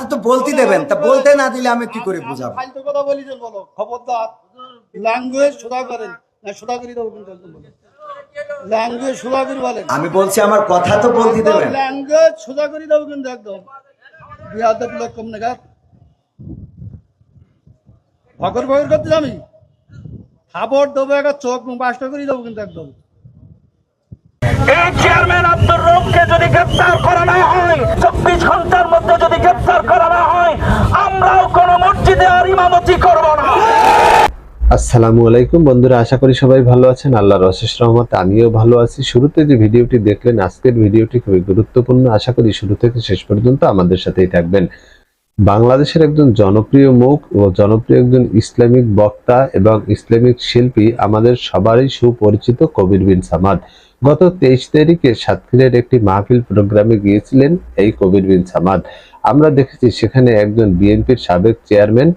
কথাতে তো বলতে দেবেন। তা বলতে না দিলে আমি কি করে বুঝাবো? ফালতু কথা বলি যে বলো খবরদার ল্যাঙ্গুয়েজ সোজা করেন না সোজা করে দেবো কিন্তু একদম ল্যাঙ্গুয়েজ সোজা করে বলেন। আমি বলছি আমার কথা তো বলতে দেবেন। ল্যাঙ্গুয়েজ সোজা করে দেবো কিন্তু একদম। লোক কম নাগাদ ভগর ভগর করতে আমি খাবার দেবো একটা চোখ মুখ বাসটা করে দেবো কিন্তু একদম। এই চেয়ারম্যান আব্দুর রবকে যদি গ্রেপ্তার করা না হয় চব্বিশ ঘণ্টার মধ্যে যদি গ্রেপ্তার করা না হয় আমরাও কোনো আসসালামু আলাইকুম বন্ধুরা, আশা করি সবাই ভালো আছেন। আল্লাহর অশেষ রহমতে আমিও ভালো আছি। শুরুতে যে ভিডিওটি দেখলেন, আজকের ভিডিওটি খুবই গুরুত্বপূর্ণ। আশা করি শুরু থেকে শেষ পর্যন্ত আমাদের সাথেই থাকবেন। বাংলাদেশের একজন জনপ্রিয় মুখ ও জনপ্রিয় একজন ইসলামিক বক্তা এবং ইসলামিক শিল্পী আমাদের সবারই সুপরিচিত কবির বিন সামাদ। গত তেইশ তারিখে সাতক্ষীরার একটি মাহফিল প্রোগ্রামে গিয়েছিলেন এই কবির বিন সামাদ। আমরা দেখেছি সেখানে একজন বিএনপির সাবেক চেয়ারম্যান,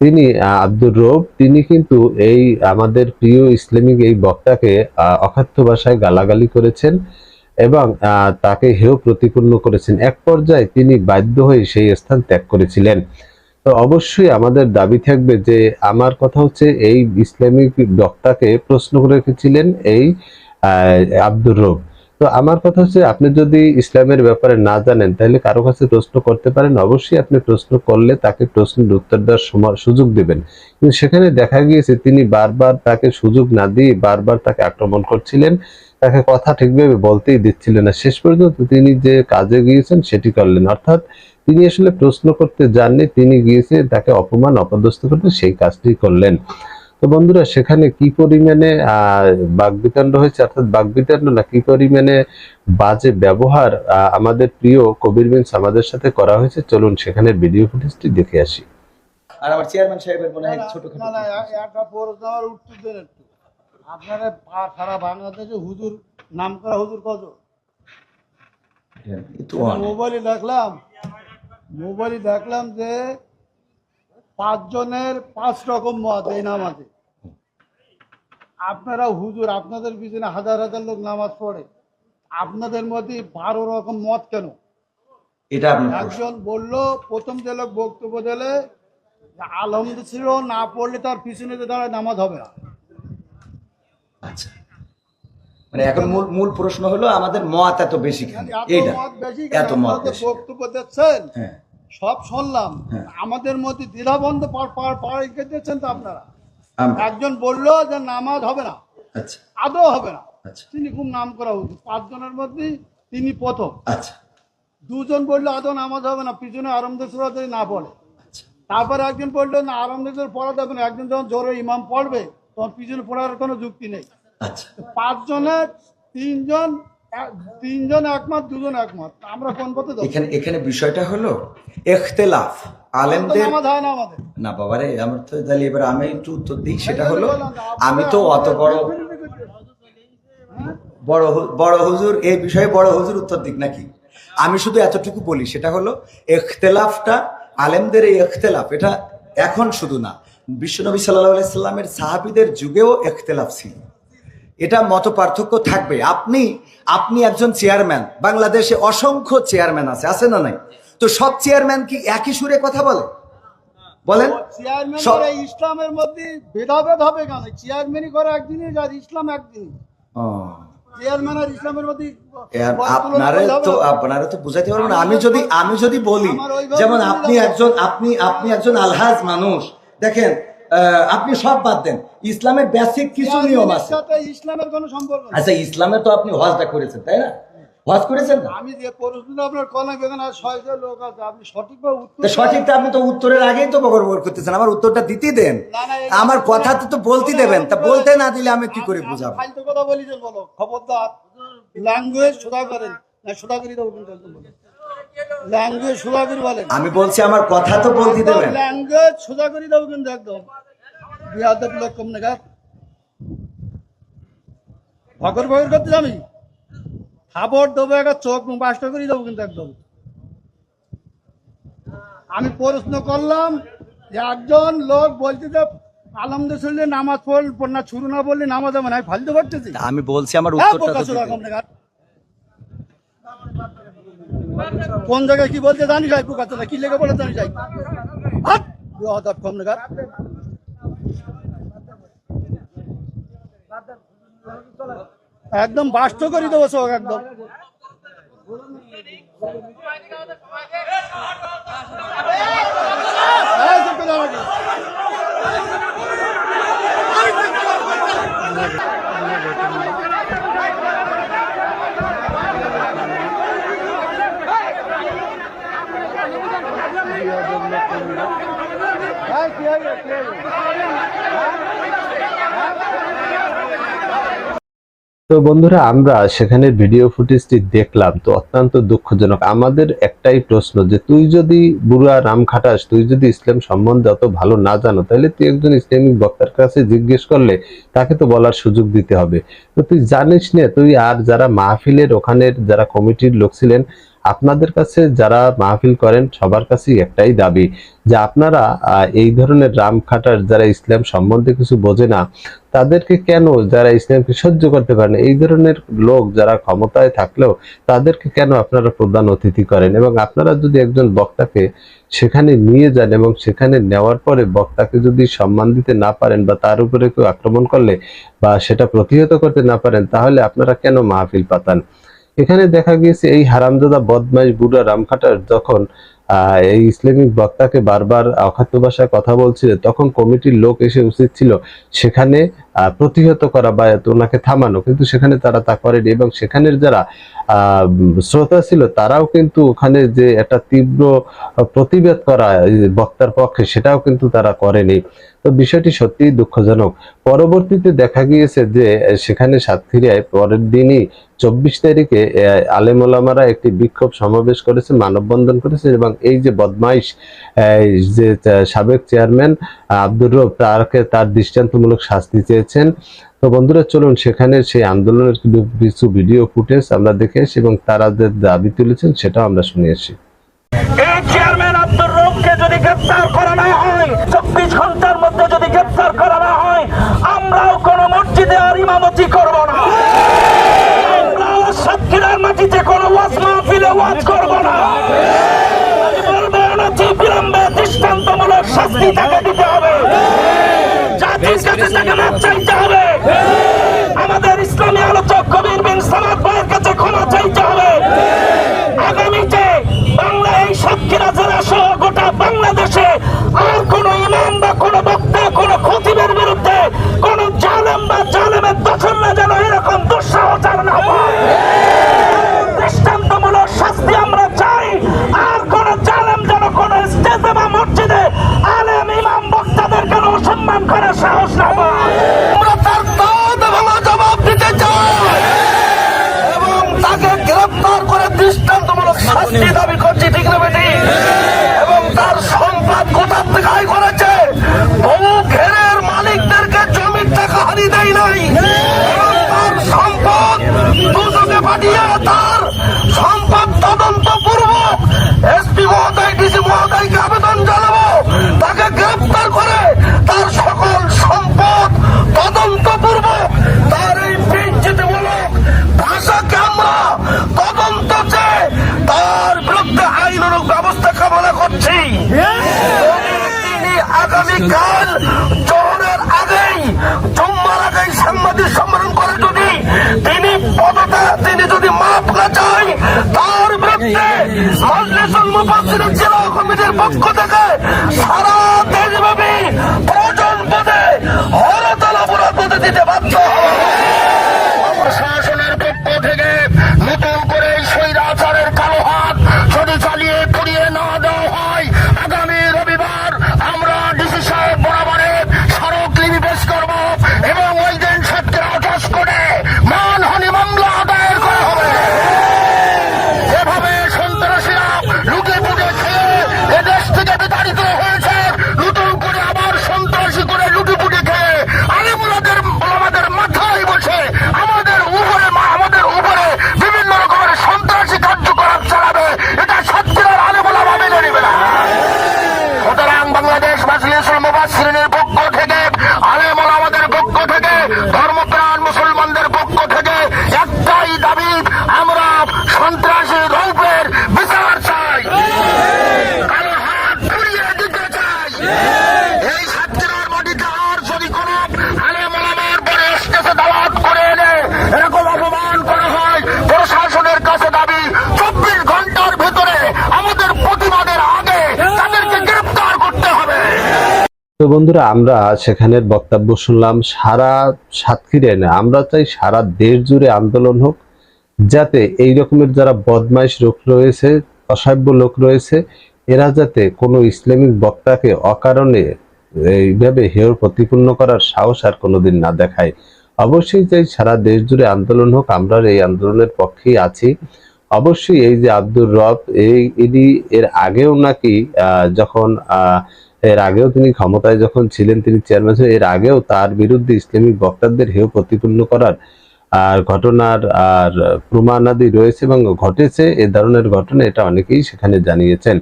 তিনি আব্দুর রব, তিনি কিন্তু এই আমাদের প্রিয় ইসলামিক এই বক্তাকে অখাদ্য ভাষায় গালাগালি করেছেন এবং তাকে হেয় প্রতিপন্ন করেছেন। এক পর্যায়ে তিনি বাধ্য হয়ে সেই স্থান ত্যাগ করেছিলেন। তো অবশ্যই আমাদের দাবি থাকবে যে, আমার কথা হচ্ছে এই ইসলামিক বক্তাকে প্রশ্ন রেখেছিলেন এই আব্দুর রব। তো আমার কথা হচ্ছে, আপনি যদি ইসলামের ব্যাপারে না জানেন, তাহলে কারও কাছে প্রশ্ন করতে পারেন। অবশ্যই আপনি প্রশ্ন করলে তাকে প্রশ্নের উত্তর দেওয়ার সময় সুযোগ দেবেন। কিন্তু সেখানে দেখা গিয়েছে, তিনি বারবার তাকে সুযোগ না দিয়ে বারবার তাকে আক্রমণ করছিলেন। তাকে কথা ঠিকভাবে বলতেই দিচ্ছিলেন না। শেষ পর্যন্ত তিনি যে কাজে গিয়েছেন, সেটি করলেন। অর্থাৎ তিনি আসলে প্রশ্ন করতে যাননি, তিনি গিয়েছে, তাকে অপমান, অপদস্থ করতে সেই কাজটি করলেন। তো বন্ধুরা সেখানে কি পরিমাণে আহ বাগবিতান্ড হয়েছে অর্থাৎ বাগবিতান্ড না কি পরিমাণে বাজে ব্যবহার আমাদের প্রিয় কবির বিন আমাদের সাথে করা হয়েছে চলুন সেখানে ভিডিও ফুটেজটি দেখে আসি। আর আমার চেয়ারম্যান সাহেবের মনে হয় ছোট না না একটা প্রশ্ন আমার উত্তর দেন একটু। আপনারা সারা বাংলাদেশে হুজুর নাম করা হুজুর কত? মোবাইলে দেখলাম মোবাইলে দেখলাম যে পাঁচজনের পাঁচ রকম মত এই নামাজে। আপনারা হুজুর আপনাদের পিছনে হাজার হাজার লোক নামাজ পড়ে। আপনাদের মধ্যে বারো রকম মত কেন? এটা একজন বলল প্রথম যে লোক বক্তব্য দিলে যে ছিল না পড়লে তার পিছনে যে দাঁড়ায় নামাজ হবে না। আচ্ছা। মানে এখন মূল মূল প্রশ্ন হলো আমাদের মত এত বেশি কেন? মত বেশি এত? মত বক্তব্য দিচ্ছেন। হ্যাঁ। সব শুনলাম। হ্যাঁ। আমাদের মধ্যে দ্বিধাবন্ধ পার পার পার দিচ্ছেন তো আপনারা। একজন বলল যে নামাজ হবে না। আচ্ছা। আদৌ হবে না। আচ্ছা। তিনি খুব নাম করা উচিত। পাঁচজনের মধ্যে তিনি প্রথম। আচ্ছা। দুজন বলল আদৌ নামাজ হবে না? পিছনে আরমদের সুরাত না পড়ে। আচ্ছা। তারপরে একজন বলল না আরমদের পড়া যাবে না। একজন যখন জোরে ইমাম পড়বে তখন পিছনে পড়ার কোনো যুক্তি নেই। পাঁচজনের তিনজন তিনজন একমত দুজন একমত। আমরা কোন পথে এখানে এখানে বিষয়টা হলো এখতেলাফ। আলেমদের না বাবারে আমার তো তাহলে এবার আমি একটু উত্তর দিই সেটা হলো আমি তো অত বড় বড় বড় হুজুর এই বিষয়ে বড় হুজুর উত্তর দিক নাকি? আমি শুধু এতটুকু বলি সেটা হলো এখতেলাফটা আলেমদের এই এখতেলাফ এটা এখন শুধু না বিশ্বনবী সাল্লাহ সাল্লামের সাহাবিদের যুগেও এখতেলাফ ছিল। এটা মত পার্থক্য থাকবে। আপনি আপনি একজন চেয়ারম্যান বাংলাদেশে অসংখ্য চেয়ারম্যান আছে আছে না নাই? তো সব চেয়ারম্যান কি একই সুরে কথা বলে? বলেন। চেয়ারম্যান ইসলামের মধ্যে ভেদাভেদ হবে কেন? চেয়ারম্যানই করে একদিনই আর ইসলাম একদিন ও, চেয়ারম্যান আর ইসলামের মধ্যে এর বড় তুলনা আপনারে করলে হবে তো আপনারা তো বুঝাইতে পারব আমি যদি আমি যদি বলি যেমন আপনি একজন আপনি আপনি একজন আলহাজ মানুষ। দেখেন আহ, আপনি সব বাদ দেন। ইসলামের বেসিক কিছু নিয়ম আছে। ইসলামের কোনো সম্পর্ক আচ্ছা ইসলামের তো আপনি হজটা করেছেন তাই না? হজ করেছেন না? আমি যে প্রশ্নটা আপনার কলাম এখানে আর লোক আছে আপনি সঠিকভাবে উত্তর তো আপনি তো উত্তরের আগেই তো করতেছেন আমার উত্তরটা দিতে দেন। আমার কথা তো বলতে দেবেন তা বলতে না দিলে আমি কি করে বুঝাবো? ফালতু কথা বলি যে বলো খবরদার। ল্যাঙ্গুয়েজ সোজা করেন না সোজা করে একদম ল্যাঙ্গুয়েজ সোজা করে বলেন। আমি বলছি আমার কথা তো বলতে দেবেন। ল্যাঙ্গুয়েজ সোজা করে দেবো কিন্তু একদম। বিহাদব লোক কম নাগাদ ভগর ভগর করতে আমি খাবার দেবো একটা চোখ বাসটা করে দেবো কিন্তু একদম। আমি প্রশ্ন করলাম যে একজন লোক বলছে যে আলমদের শরীরে নামাজ পড়ল না শুরু না বললে নামাজ হবে না আমি ফালতু করতেছি আমি বলছি আমার হ্যাঁ উত্তরটা কোন জায়গায় কি বলতে জানি যাই পুকাতে কি লেগে বলে জানি যাই একদম বাস্ত করে দেবো সব একদম? তো বন্ধুরা, আমরা সেখানে ভিডিও ফুটেজটি দেখলাম তো অত্যন্ত দুঃখজনক। আমাদের একটাই প্রশ্ন যে, তুই যদি বুড়া রাম খাটাস, তুই যদি ইসলাম সম্বন্ধে অত ভালো না জানো, তাহলে তুই একজন ইসলামিক বক্তার কাছে জিজ্ঞেস করলে তাকে তো বলার সুযোগ দিতে হবে। তো তুই জানিস না, তুই আর যারা মাহফিলের, ওখানের যারা কমিটির লোক ছিলেন আপনাদের কাছে যারা মাহফিল করেন, সবার কাছেই একটাই দাবি যে আপনারা এই ধরনের রাম খাটার যারা ইসলাম সম্বন্ধে কিছু বোঝে না, তাদেরকে কেন যারা ইসলামকে সহ্য করতে পারে না, এই ধরনের লোক যারা ক্ষমতায় থাকলেও তাদেরকে কেন আপনারা প্রধান অতিথি করেন? এবং আপনারা যদি একজন বক্তাকে সেখানে নিয়ে যান এবং সেখানে নেওয়ার পরে বক্তাকে যদি সম্মান দিতে না পারেন বা তার উপরে কেউ আক্রমণ করলে বা সেটা প্রতিহত করতে না পারেন, তাহলে আপনারা কেন মাহফিল পাতান? এখানে দেখা গিয়েছে এই হারামজাদা বদমাইশ বুড়া রামখাটার যখন এই ইসলামিক বক্তাকে বারবার অখাদ্য ভাষায় কথা বলছিল, তখন কমিটির লোক এসে উচিত ছিল। সেখানে প্রতিহত করা বা ওনাকে থামানো, কিন্তু সেখানে তারা তা করেনি এবং সেখানের যারা শ্রোতা ছিল, তারাও কিন্তু ওখানে যে একটা তীব্র প্রতিবাদ করা বক্তার পক্ষে, সেটাও কিন্তু তারা করেনি। তো বিষয়টি সত্যিই দুঃখজনক। পরবর্তীতে দেখা গিয়েছে যে সেখানে সাতক্ষীরায় পরের দিনই চব্বিশ তারিখে আহ, আলেম একটি বিক্ষোভ সমাবেশ করেছে মানববন্ধন করেছে এবং এই যে বদমাইশ যে সাবেক চেয়ারম্যান আব্দুর রব তারকে তার দৃষ্টান্তমূলক শাস্তি চেয়েছেন। তো বন্ধুরা চলুন সেখানে সেই আন্দোলনের কিছু- ভিডিও ফুটেজ আমরা দেখে এবং তারা যে দাবি তুলেছেন সেটাও আমরা শুনে আসি। চেয়ারম্যান আব্দুর রবকে যদি গ্রেপ্তার আর ইমামতি করব না। ওয়াজ না। দৃষ্টান্তমূলক শাস্তি তাকে দিতে হবে। জাতির কাছে তাকে মাপ চাইতে তার বিরুদ্ধে আইনানুগ ব্যবস্থা কামনা করছি। তিনি আগামীকাল জোহরের আগেই জুম্মার আগেই সাংবাদিক সম্মেলন করে যদি তিনি পদটা তিনি যদি মাফ না চাই তার বিরুদ্ধে মজলিসুল মুফাসসিরিন জেলা কমিটির পক্ষ থেকে সারা দেশব্যাপী প্রয়োজন পদে হরতাল অবরোধ দিতে বাধ্য হবে আমরা সন্ত্রাসী বিচার চাই। বন্ধুরা, আমরা সেখানের বক্তব্য শুনলাম, সারা সাতক্ষীরায় না, আমরা চাই সারা দেশ জুড়ে আন্দোলন হোক যাতে এই রকমের যারা বদমাইশ লোক রয়েছে অসভ্য লোক রয়েছে, এরা যাতে কোনো ইসলামিক বক্তাকে অকারণে এইভাবে হেয় প্রতিপূর্ণ করার সাহস আর কোনোদিন না দেখায়। অবশ্যই চাই সারা দেশ জুড়ে আন্দোলন হোক, আমরা এই আন্দোলনের পক্ষেই আছি। অবশ্যই এই যে আব্দুর রব, এই ইনি এর আগেও নাকি যখন এর আগেও তিনি ক্ষমতায় যখন ছিলেন, তিনি চেয়ারম্যান এর আগেও তার বিরুদ্ধে ইসলামিক বক্তাদের হেয় প্রতিপূর্ণ করার আর ঘটনার আর প্রমাণাদি রয়েছে এবং ঘটেছে, এ ধরনের ঘটনা এটা অনেকেই সেখানে জানিয়েছেন।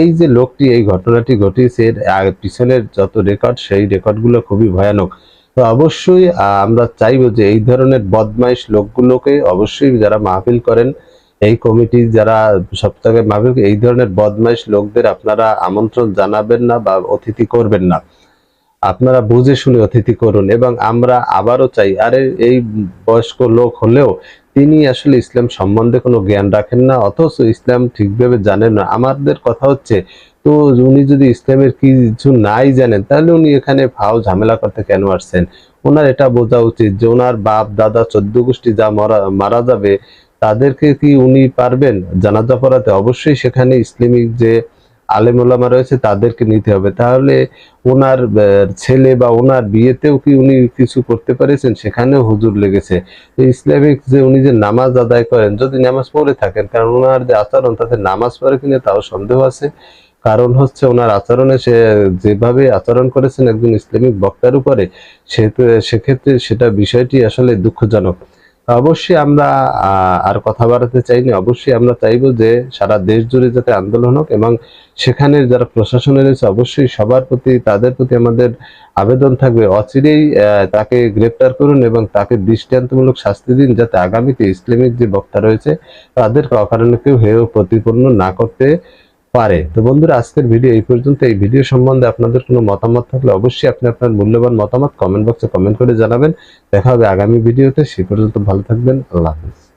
এই যে লোকটি, এই ঘটনাটি ঘটিয়েছে, এর পিছনের যত রেকর্ড, সেই রেকর্ডগুলো খুবই ভয়ানক। তো অবশ্যই আমরা চাইব যে এই ধরনের বদমাইশ লোকগুলোকে অবশ্যই যারা মাহফিল করেন, এই কমিটি যারা সপ্তাহে মাহফিল, এই ধরনের বদমাইশ লোকদের আপনারা আমন্ত্রণ জানাবেন না বা অতিথি করবেন না। আপনারা বুঝে শুনে অতিথি করুন এবং আমরা আবারও চাই, আরে এই বয়স্ক লোক হলেও তিনি আসলে ইসলাম সম্বন্ধে কোনো জ্ঞান রাখেন না, অথচ ইসলাম ঠিকভাবে জানেন না। আমাদের কথা হচ্ছে, তো উনি যদি ইসলামের কিছু নাই জানেন, তাহলে উনি এখানে ফাও ঝামেলা করতে কেন আসছেন? ওনার এটা বোঝা উচিত যে ওনার বাপ, দাদা, চোদ্দ গোষ্ঠী যা মরা, মারা যাবে, তাদেরকে কি উনি পারবেন? জানাজা পড়াতে অবশ্যই সেখানে ইসলামিক যে আলেম ওলামা রয়েছে, তাদেরকে নিতে হবে। তাহলে ওনার ছেলে বা ওনার বিয়েতেও কি উনি কিছু করতে পেরেছেন? সেখানেও হুজুর লেগেছে। ইসলামিক যে উনি যে নামাজ আদায় করেন, যদি নামাজ পড়ে থাকেন, কারণ ওনার যে আচরণ, তাতে নামাজ পড়ে কিনা তাও সন্দেহ আছে। কারণ হচ্ছে ওনার আচরণে সে যেভাবে আচরণ করেছেন একজন ইসলামিক বক্তার উপরে, সে সেক্ষেত্রে সেটা বিষয়টি আসলে দুঃখজনক। অবশ্যই আমরা আর কথা বাড়াতে চাইনি। অবশ্যই আমরা চাইব যে সারা দেশ জুড়ে যাতে আন্দোলন হোক এবং সেখানের যারা প্রশাসনে রয়েছে, অবশ্যই সবার প্রতি, তাদের প্রতি আমাদের আবেদন থাকবে। অচিরেই তাকে গ্রেপ্তার করুন এবং তাকে দৃষ্টান্তমূলক শাস্তি দিন যাতে আগামীতে ইসলামিক যে বক্তা রয়েছে, তাদেরকে অকারণে কেউ হেয় প্রতিপন্ন না করতে পারে। তো বন্ধুরা, আজকের ভিডিও এই পর্যন্ত। এই ভিডিও সম্বন্ধে আপনাদের কোনো মতামত থাকলে অবশ্যই আপনি আপনার মূল্যবান মতামত কমেন্ট বক্সে কমেন্ট করে জানাবেন। দেখা হবে আগামী ভিডিওতে। সে পর্যন্ত ভালো থাকবেন। আল্লাহ হাফিজ।